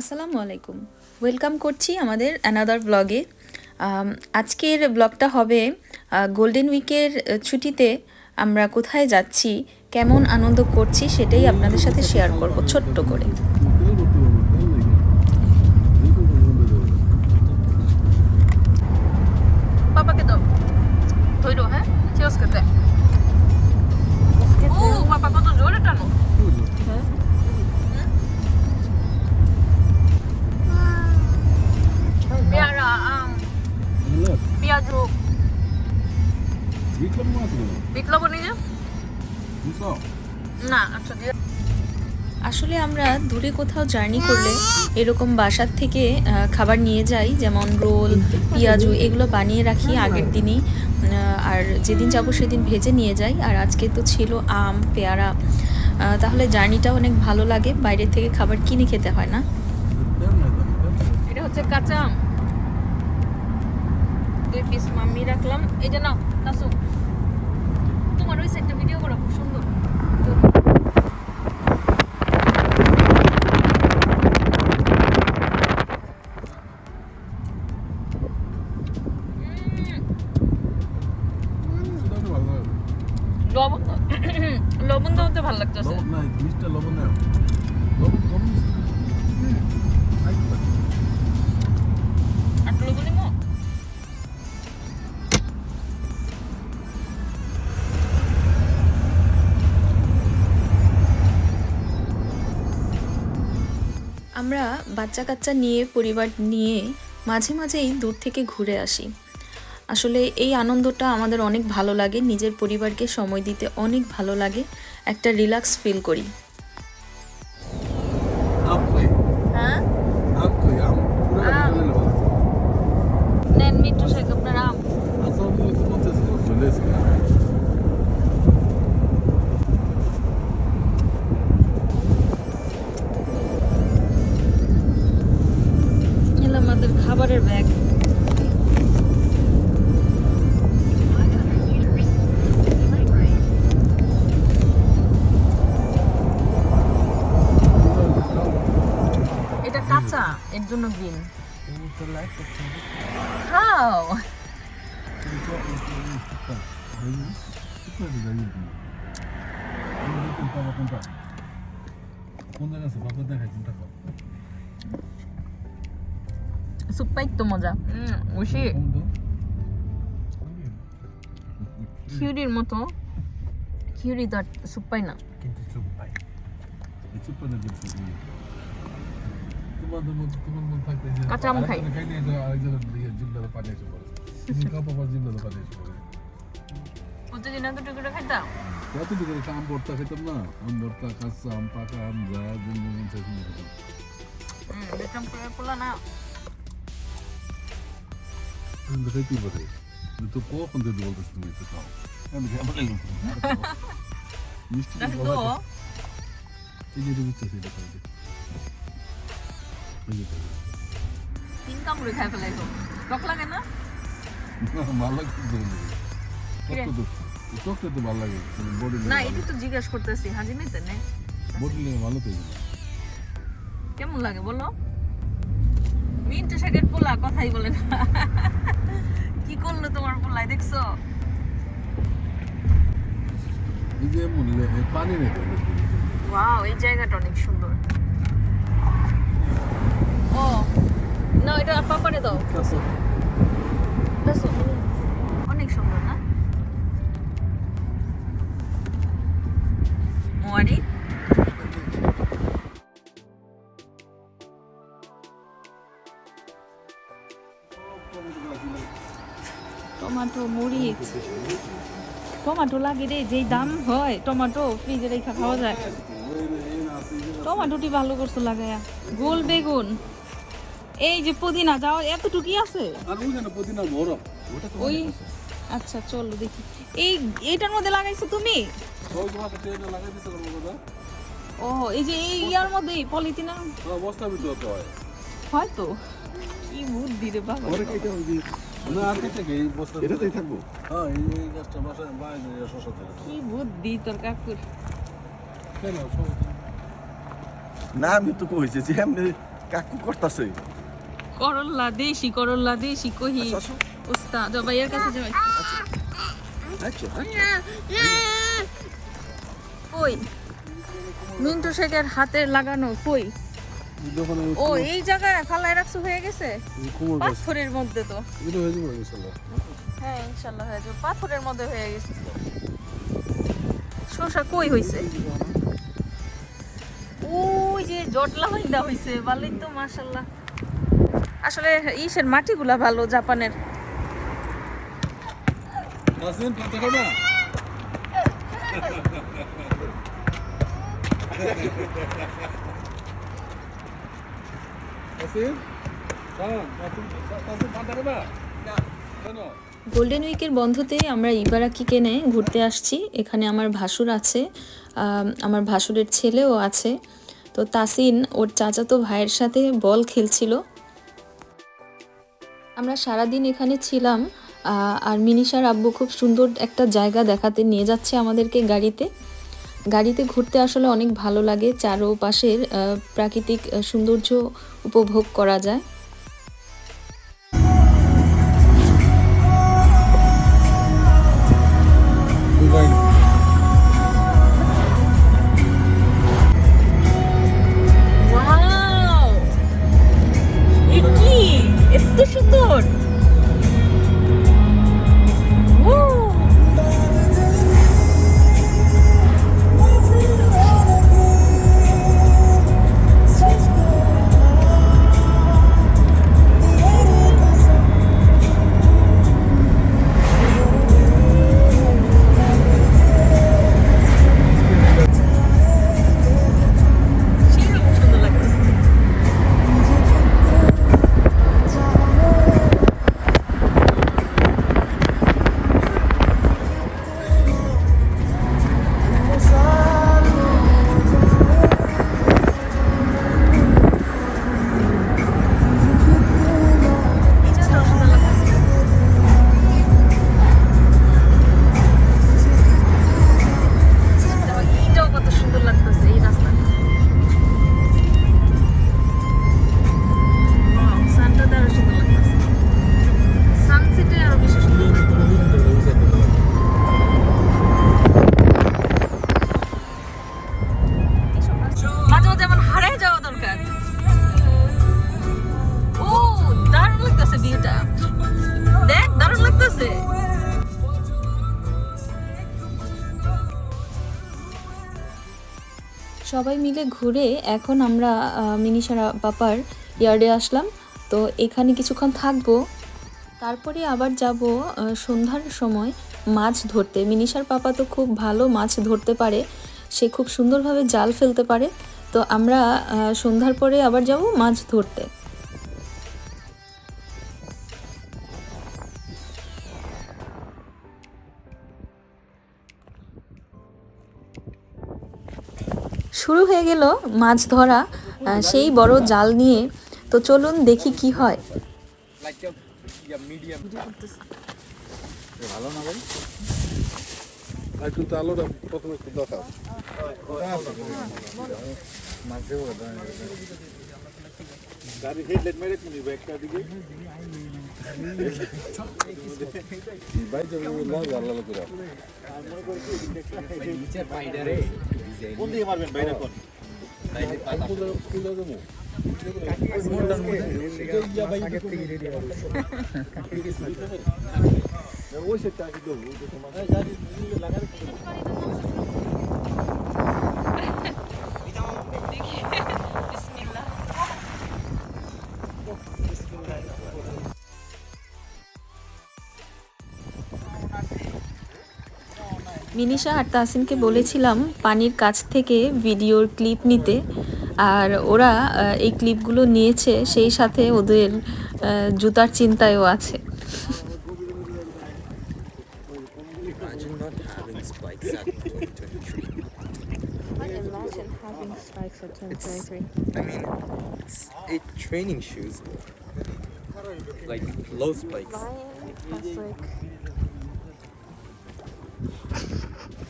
আসসালামু আলাইকুম। ওয়েলকাম করছি আমাদের অ্যানাদার ব্লগে আজকের ব্লগটা হবে গোল্ডেন উইকের ছুটিতে আমরা কোথায় যাচ্ছি, কেমন আনন্দ করছি সেটাই আপনাদের সাথে শেয়ার করব, ছোট্ট করে। আসলে আমরা দূরে কোথাও জার্নি করলে এরকম বাসার থেকে খাবার নিয়ে যাই, যেমন রোল, পেঁয়াজু এগুলো বানিয়ে রাখি আগের দিনই। আর যেদিন যাব সেদিন ভেজে নিয়ে যাই। আর আজকে তো ছিল আম, পেয়ারা তাহলে জার্নিটা অনেক ভালো লাগে। বাইরে থেকে খাবার কিনে খেতে হয় না? এটা হচ্ছে কাঁচা আম। দুই পিস মাম্মি রাখলাম। এই যে নাসু। তোমার ওই সাইডটা ভিডিও করো, খুব সুন্দর। আমরা বাচ্চা কাচ্চা নিয়ে পরিবার নিয়ে মাঝে মাঝেই দূর থেকে ঘুরে আসি। আসলে এই আনন্দটা আমাদের অনেক ভালো লাগে নিজের পরিবারকে সময় দিতে অনেক ভালো লাগে একটা রিল্যাক্স ফিল করি। হ্যাঁ? কাঁচা এর জন্য গ্রিন খাও সুপাই তো মজা ওষি খিউরির মতো খিউরি তো আর সুপাই না কিন্তু চুপ পাই এই চুপ পাই তোমাদের মতো তোমার মতো থাকতে যে কাঁচা আম খাই। প্রতিদিন খাইতাম? আম ভর্তা খেতাম না? আম ভর্তা আম পাকা আম যা খেতাম করে পোলা না। খাইতেই পারি। তো কখন যদি বলতেছ তুমি খাও। আমি মিষ্টি। এই যে বুঝতেছি এটা দে। এই যে খাই দে। তিন কামড়ে খাই ফেলাইছো টক লাগে না ভালো লাগে তো কিরে? তো ভালো লাগে বডি না এটা তো জিজ্ঞেস করতেছি হাজি নে বডি ভালো তো কেমন লাগে বলো মিন্টু শেখের পোলা কথাই বলে না কি করল তোমার পোলায় দেখছ এই যে পানি নেই। ওয়াও এই জায়গাটা অনেক সুন্দর ও। না এটা পাপারে দাও। অনেক সুন্দর না? টমেটো মরিচ। টমেটো লাগে রে যেই দাম হয় টমেটো ফ্রিজে রেখে খাওয়া যায়। টমেটোটি ভালো করছ লাগায়া। গোল বেগুন। এই যে পুদিনা যাও এতটুকুই আছে? আর ওই পুদিনা বড় ওটা তো ওই আচ্ছা চলো দেখি। এই এইটার মধ্যে লাগাইছো তুমি? ওই তোমাকে ট্রেনে লাগাই দিছিলাম ওটা ও এই যে এই ইয়ার মধ্যে পলিথিনা বস্তা ভিতরে তো হয়। হয়তো। কি বুদ্ধি রে বাবা। ওরে কেটে না আর কেটে এই বস্তা এটাতেই থাকব। হ্যাঁ এই এই গাছটা বাসায় বাইরে শশা থেকে কি বুদ্ধি তোর কাকুর? কেন? না আমি তো কইছি যে এমনি কাকু করতাছে। করল্লা দেশি করল্লা দেশি কহি। আসো। উস্তাদ ভাইয়ের কাছে যাও। আচ্ছা কই? মিন্টু শেখের হাতে লাগানো কই? ও এই জায়গায় ফালাই রাখছো হয়ে গেছে? পাথরের মধ্যে তো। হয়ে ইনশাল্লাহ। হ্যাঁ যাবে। পাথরের মধ্যে হয়ে গেছে শসা কই হইছে? ওই যে জটলা হইদা হইছে ভালোই তো মাশাল্লাহ। আসলে ইসের মাটিগুলা ভালো জাপানের। গোল্ডেন উইকের বন্ধতে আমরা ইবারাকি কেনে ঘুরতে আসছি। এখানে আমার ভাসুর আছে আমার ভাসুরের ছেলেও আছে। তো তাসিন ওর চাচাতো ভাইয়ের সাথে বল খেলছিল। আমরা সারাদিন এখানে ছিলাম আর মিনিশার আব্বু খুব সুন্দর একটা জায়গা দেখাতে নিয়ে যাচ্ছে আমাদেরকে গাড়িতে। গাড়িতে ঘুরতে আসলে অনেক ভালো লাগে, চারোপাশের প্রাকৃতিক সৌন্দর্য উপভোগ করা যায়। সবাই মিলে ঘুরে এখন আমরা মিনিসারা পাপার ইয়ার্ডে আসলাম। তো এখানে কিছুক্ষণ থাকব। তারপরে আবার যাব সন্ধ্যার সময় মাছ ধরতে। মিনিসার পাপা তো খুব ভালো মাছ ধরতে পারে। সে খুব সুন্দরভাবে জাল ফেলতে পারে। তো আমরা সন্ধ্যার পরে আবার যাব মাছ ধরতে। শুরু হয়ে গেল মাছ ধরা সেই বড় জাল নিয়ে। তো চলুন দেখি কি হয়। ভালো না ভাই? আর আলোটা প্রথমে একটু দেখাও। গাড়ি হেডলাইট মেরে তুমি ব্যাগটা দিকে। ভাই যাবে লাল লাল কোন দিকে মারবেন বাইরে কোন ওই সেটা আগে মিনিশা আর তাসিমকে বলেছিলাম পানির কাছ থেকে ভিডিওর ক্লিপ নিতে। আর ওরা এই ক্লিপগুলো নিয়েছে সেই সাথে ওদের জুতার চিন্তায়ও আছে।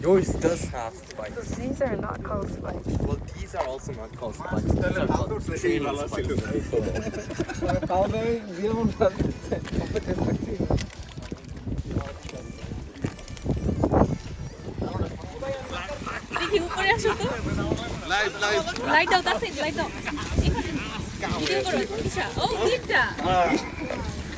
Yours does have spikes. These are not called spikes. Well, these are also not called spikes. These are called training spikes. তো লাইট দাও তাসিন লাইট দাও ভিডিও করো মিশা ও তিনটা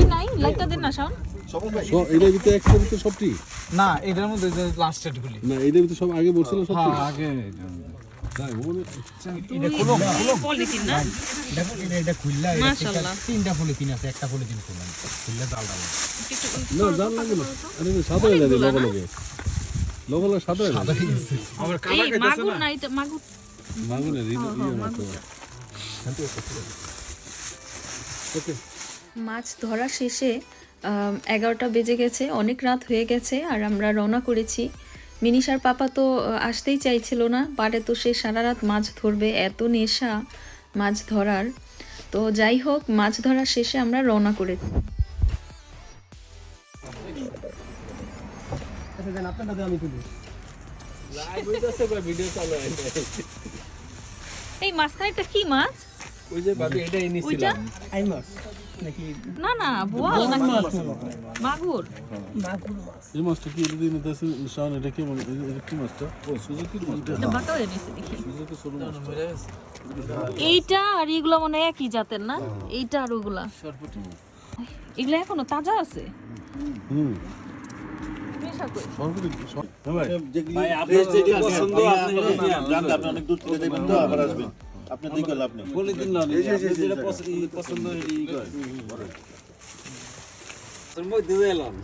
ই নাই লাইটটা দেন না শাওন। এটার ভিতরে একটার ভিতরে সবটি? না এটার মধ্যে লাস্টেড গুলি। না এটার ভিতরে সব আগে বলছিল আগে না খুললা এটা মাশাআল্লাহ। তিনটা পলিথিন আছে একটা পলিথিন খুললাম খুললে জাল ডাল না জান লাগে না। সাদা হয়ে যাবে লগে লগে। লগে লগে সাদা হয়ে যাবে আবার এই মাগুর না? এটা মাগুর। মাগুনের ইয়ে না তো। ওকে। মাছ ধরা শেষে এগারোটা বেজে গেছে অনেক রাত হয়ে গেছে আর আমরা রওনা করেছি। মিনিশার পাপা তো আসতেই চাইছিল না পারে তো সে সারা রাত মাছ ধরবে এত নেশা মাছ ধরার। তো যাই হোক মাছ ধরা শেষে আমরা রওনা আমি তুলি। এই মাঝখানেটা কি মাছ? ওই যে ভাবি এটাই ওইটা? নিছিলাম। আই মাছ নাকি? না না বোয়াল নাকি? মাগুর। এই মাছটা কি এটা দিয়ে নিতেছে এটা কি মানে এটা কি মাছটা? ও সুজুকির মাছটা এটা বাঁকা হয়ে নিছে দেখি। সুজুকি ছোট মাছ। এইটা আর এগুলো মানে একই জাতের না? এইটা আর ওগুলা। এগুলো এখনও তাজা আছে? হুম। হ্যাঁ ভাই। ভাই আপনার যেটি পছন্দ আপনি জানতে আপনি অনেক দূর থেকে দেখবেন তো আবার আসবেন আপনি দিকে লাভ নেই বলে দিন না এই যেটা পছন্দ এই করে তোর মধ্যে এলাম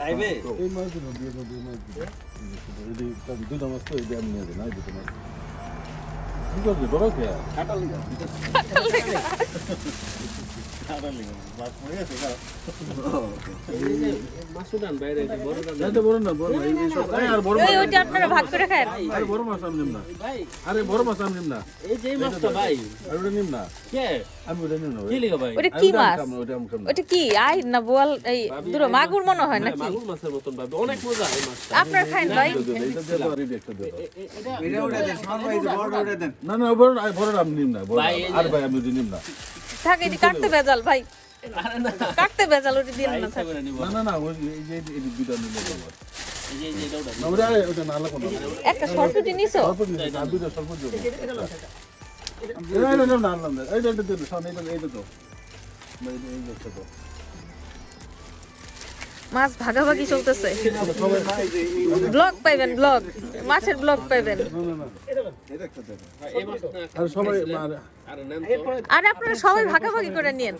লাইভে এই মাছগুলো দিয়ে মাছ দিয়ে মাছ তো নিয়ে এই দুটো মাছ কি করবি বড় কে লিগা লিগা বাস পড়ে গেছে না মাসুদান বাইরে বড় এটা বড় না বড় না এই এই সব এই আর বড় মাছ ওই ওইটা আপনারা ভাগ করে খান। আরে বড় মাছ আমি নিম না। ভাই আরে বড় মাছ আমি নিম না। এই যে মাছটা ভাই। আর ওটা নিম না। কে? আমি ওটা নিম না কি লিগা ভাই? ওটা কি মাছ? ওটা আমি খাম না। ওটা কি? আই না বোয়াল এই দুটো মাগুর মনে হয় নাকি? মাগুর মাছের মতন ভাবি। অনেক মজা এই মাছটা। আপনার খাইন ভাই। না না বড় আমি নিম না আর ভাই আমি নিম না। থাক এটি কাটতে ভেজাল ভাই। কাটতে ভেজাল ওটি দিন না। থাক। না না না ওই এই যে এই দুইটা নিলে ভালো এই যে এই যে এটা ওটা না ওটা ওটা না লাগো না। একটা সরপুটি নিছো? স্বল্প দিন আর দুইটা স্বল্প দিন এই না না না না এই এটা দিন সামনে এইটা তো। এই এই তো মাছ ভাগাভাগি চলতেছে। ব্লগ পাইবেন ব্লগ। মাছের ব্লগ পাইবেন। আর সবাই আপনারা সবাই ভাগাভাগি করে নেন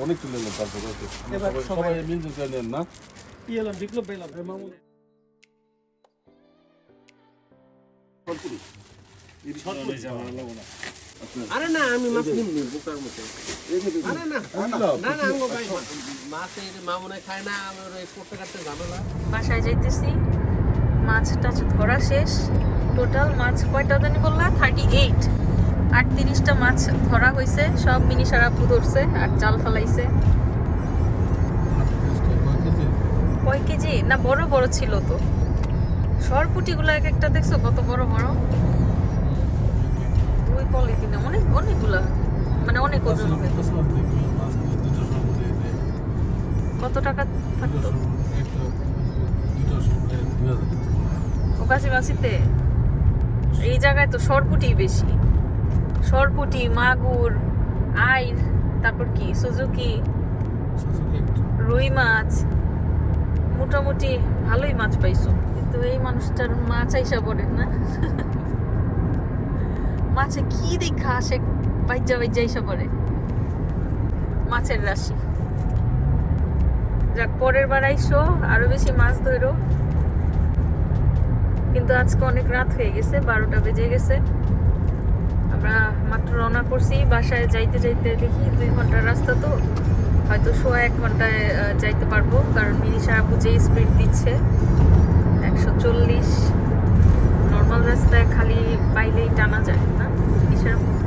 অনেক তুলে সবাই করে না বিপ্লব পেলাম আরে না আমি মাছ নিম নিম বুকার মতো। আরে না না। না আঙ্গো ভাই মাছ এই যে খায় না আমি ওই করতে কাটতে ঝামেলা। বাসায় যাইতেছি। মাছ টাছ ধরা শেষ। টোটাল মাছ কয়টা জানি বললা? থার্টি এইট আটত্রিশটা মাছ ধরা হয়েছে সব মিনি সারাপু ধরছে আর জাল ফেলাইছে। কয় কেজি? না বড় বড় ছিল তো। সরপুটিগুলো এক একটা দেখছ কত বড় বড়? পলিথিনে অনেক অনেকগুলা। মানে অনেক ওজন কত টাকা থাকতো? ও কাছে বাসিতে এই জায়গায় তো সরপুটি বেশি। সরপুটি, মাগুর, আইর, তারপর কি? সুজুকি, রুই মাছ। মোটামুটি ভালোই মাছ পাইছো। কিন্তু এই মানুষটার মাছ আইসা পড়ে না। মাছে কি দেখা আসে বাইজা বাইজা আইসা পড়ে। মাছের রাশি। যাক, পরের বার আইসো, আরও বেশি মাছ ধরো। কিন্তু আজকে অনেক রাত হয়ে গেছে, বারোটা বেজে গেছে। আমরা মাত্র রওনা করছি, বাসায় যাইতে যাইতে দেখি দুই ঘণ্টার রাস্তা তো। হয়তো সোয়া এক ঘন্টায় যাইতে পারব, কারণ মিনিশা আপু যেই স্পিড দিচ্ছে, একশো চল্লিশ। নর্মাল রাস্তায় খালি পাইলেই টানা যায়, না? মিনিশা আপু